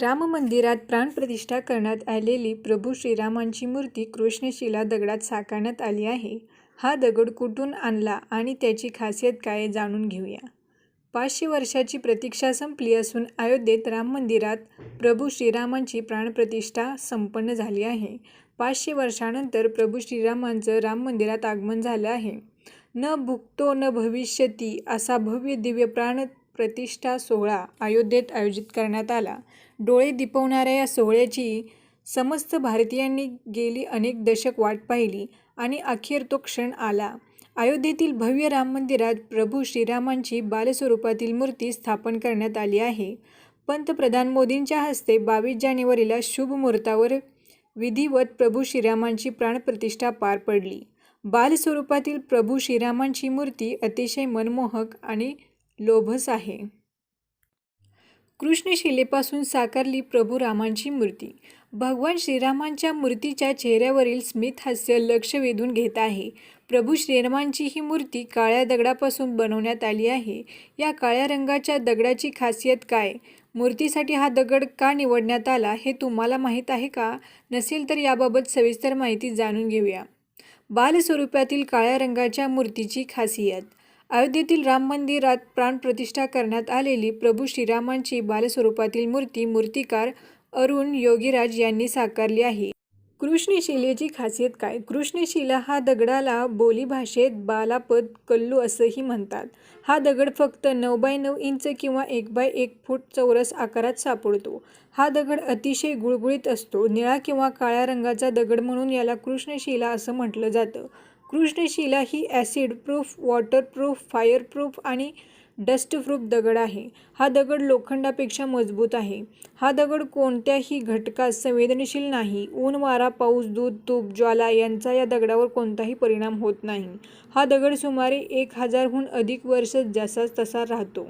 राम मंदिरात प्राणप्रतिष्ठा करण्यात आलेली प्रभू श्रीरामांची मूर्ती कृष्णशिला दगडात साकारण्यात आली आहे. हा दगड कुठून आणला आणि त्याची खासियत काय जाणून घेऊया. पाचशे वर्षाची प्रतीक्षा संपली असून अयोध्येत राम मंदिरात प्रभू श्रीरामांची प्राणप्रतिष्ठा संपन्न झाली आहे. पाचशे वर्षानंतर प्रभू श्रीरामांचं राम मंदिरात आगमन झालं आहे. न भुक्तो न भविष्यती असा भव्य दिव्य प्राण प्रतिष्ठा सोहळा अयोध्येत आयोजित करण्यात आला. डोळे दिपवणाऱ्या या सोहळ्याची समस्त भारतीयांनी गेली अनेक दशक वाट पाहिली आणि अखेर तो क्षण आला. अयोध्येतील भव्य राम मंदिरात प्रभू श्रीरामांची बालस्वरूपातील मूर्ती स्थापन करण्यात आली आहे. पंतप्रधान मोदींच्या हस्ते बावीस जानेवारीला शुभ मुहूर्तावर विधिवत प्रभू श्रीरामांची प्राणप्रतिष्ठा पार पडली. बालस्वरूपातील प्रभू श्रीरामांची मूर्ती अतिशय मनमोहक आणि लोभस आहे. कृष्णशिलेपासून साकारली प्रभू रामांची मूर्ती. भगवान श्रीरामांच्या मूर्तीच्या चेहऱ्यावरील स्मित हास्य लक्ष वेधून घेत आहे. प्रभू श्रीरामांची ही मूर्ती काळ्या दगडापासून बनवण्यात आली आहे. या काळ्या रंगाच्या दगडाची खासियत काय? मूर्तीसाठी हा दगड का निवडण्यात आला हे तुम्हाला माहीत आहे का? नसेल तर याबाबत सविस्तर माहिती जाणून घेऊया. बालस्वरूपातील काळ्या रंगाच्या मूर्तीची खासियत. अयोध्येतील राम मंदिरात प्राणप्रतिष्ठा करण्यात आलेली प्रभू श्रीरामांची बालस्वरूपातील मूर्ती मूर्तिकार अरुण योगीराज यांनी साकारली आहे. कृष्णशिलेची खासियत काय? कृष्णशिला हा दगडाला बोलीभाषेत बालापद कल्लू असंही म्हणतात. हा दगड फक्त नऊ बाय नऊ इंच किंवा एक बाय एक फूट चौरस आकारात सापडतो. हा दगड अतिशय गुळगुळीत असतो. निळा किंवा काळ्या रंगाचा दगड म्हणून याला कृष्णशिला असं म्हटलं जातं. कृष्णशिला ही ॲसिड प्रूफ वॉटरप्रूफ फायरप्रूफ आणि डस्टप्रूफ दगड आहे. हा दगड लोखंडापेक्षा मजबूत आहे. हा दगड कोणत्याही घटकास संवेदनशील नाही. ऊन वारा पाऊस दूध तूप ज्वाला यांचा या दगडावर कोणताही परिणाम होत नाही. हा दगड सुमारे एक हजारहून अधिक वर्ष जसाच तसा राहतो.